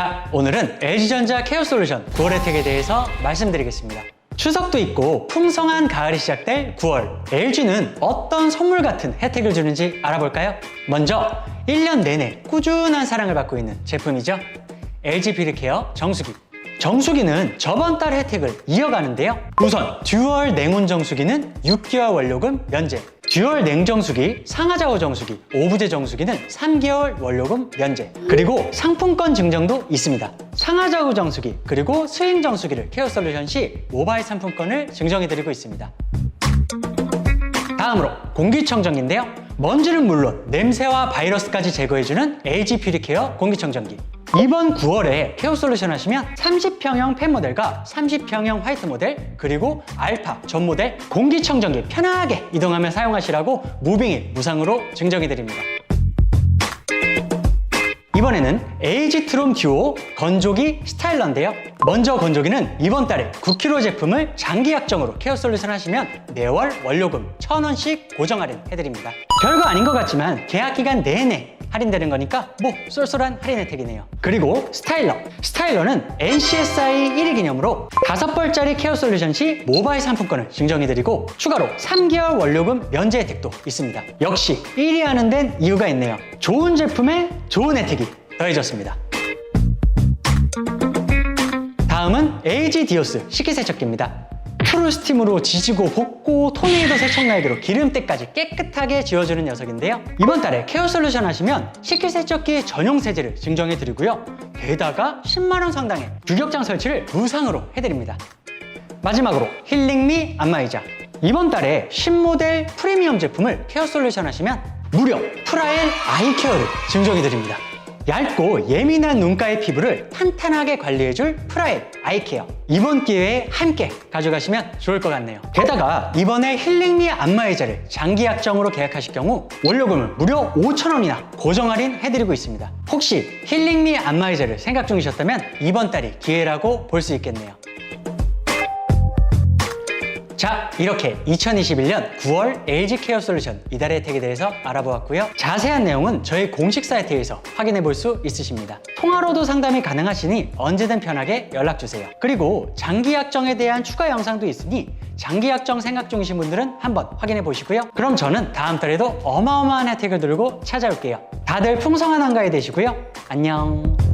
자, 오늘은 LG전자 케어 솔루션 9월 혜택에 대해서 말씀드리겠습니다. 추석도 있고 풍성한 가을이 시작될 9월. LG는 어떤 선물 같은 혜택을 주는지 알아볼까요? 먼저 1년 내내 꾸준한 사랑을 받고 있는 제품이죠. LG 비르케어 정수기. 정수기는 저번 달 혜택을 이어가는데요. 우선 듀얼 냉온 정수기는 6개월 원료금 면제. 듀얼 냉정수기, 상하좌우 정수기, 오브제 정수기는 3개월 원료금 면제. 그리고 상품권 증정도 있습니다. 상하좌우 정수기, 그리고 스윙 정수기를 케어 솔루션 시 모바일 상품권을 증정해드리고 있습니다. 다음으로 공기청정기인데요. 먼지는 물론 냄새와 바이러스까지 제거해주는 LG 퓨리케어 공기청정기. 이번 9월에 케어 솔루션 하시면 30평형 팬 모델과 30평형 화이트 모델 그리고 알파 전 모델 공기청정기 편하게 이동하며 사용하시라고 무빙일 무상으로 증정해드립니다. 이번에는 LG 트롬 듀오 건조기 스타일러인데요. 먼저 건조기는 이번 달에 9kg 제품을 장기 약정으로 케어 솔루션 하시면 매월 원료금 1,000원씩 고정 할인 해드립니다. 별거 아닌 것 같지만 계약 기간 내내 할인되는 거니까 뭐 쏠쏠한 할인 혜택이네요. 그리고 스타일러. 스타일러는 NCSI 1위 기념으로 5벌짜리 케어 솔루션 시 모바일 상품권을 증정해드리고 추가로 3개월 원료금 면제 혜택도 있습니다. 역시 1위 하는 데는 이유가 있네요. 좋은 제품에 좋은 혜택이 더해졌습니다. 다음은 LG 디오스 식기세척기입니다. 프로 스팀으로 지지고 볶고 토네이도 세척날개로 기름때까지 깨끗하게 지워주는 녀석인데요. 이번 달에 케어 솔루션 하시면 식기세척기 전용 세제를 증정해드리고요. 게다가 10만원 상당의 규격장 설치를 무상으로 해드립니다. 마지막으로 힐링미 안마의자. 이번 달에 신모델 프리미엄 제품을 케어 솔루션 하시면 무려 프라엘 아이케어를 증정해드립니다. 얇고 예민한 눈가의 피부를 탄탄하게 관리해줄 프라엘 아이케어. 이번 기회에 함께 가져가시면 좋을 것 같네요. 게다가 이번에 힐링미 안마의자를 장기 약정으로 계약하실 경우 원료금을 무려 5,000원이나 고정 할인 해드리고 있습니다. 혹시 힐링미 안마의자를 생각 중이셨다면 이번 달이 기회라고 볼 수 있겠네요. 자, 이렇게 2021년 9월 LG 케어 솔루션 이달의 혜택에 대해서 알아보았고요. 자세한 내용은 저희 공식 사이트에서 확인해 볼 수 있으십니다. 통화로도 상담이 가능하시니 언제든 편하게 연락 주세요. 그리고 장기 약정에 대한 추가 영상도 있으니 장기 약정 생각 중이신 분들은 한번 확인해 보시고요. 그럼 저는 다음 달에도 어마어마한 혜택을 들고 찾아올게요. 다들 풍성한 한가위 되시고요. 안녕.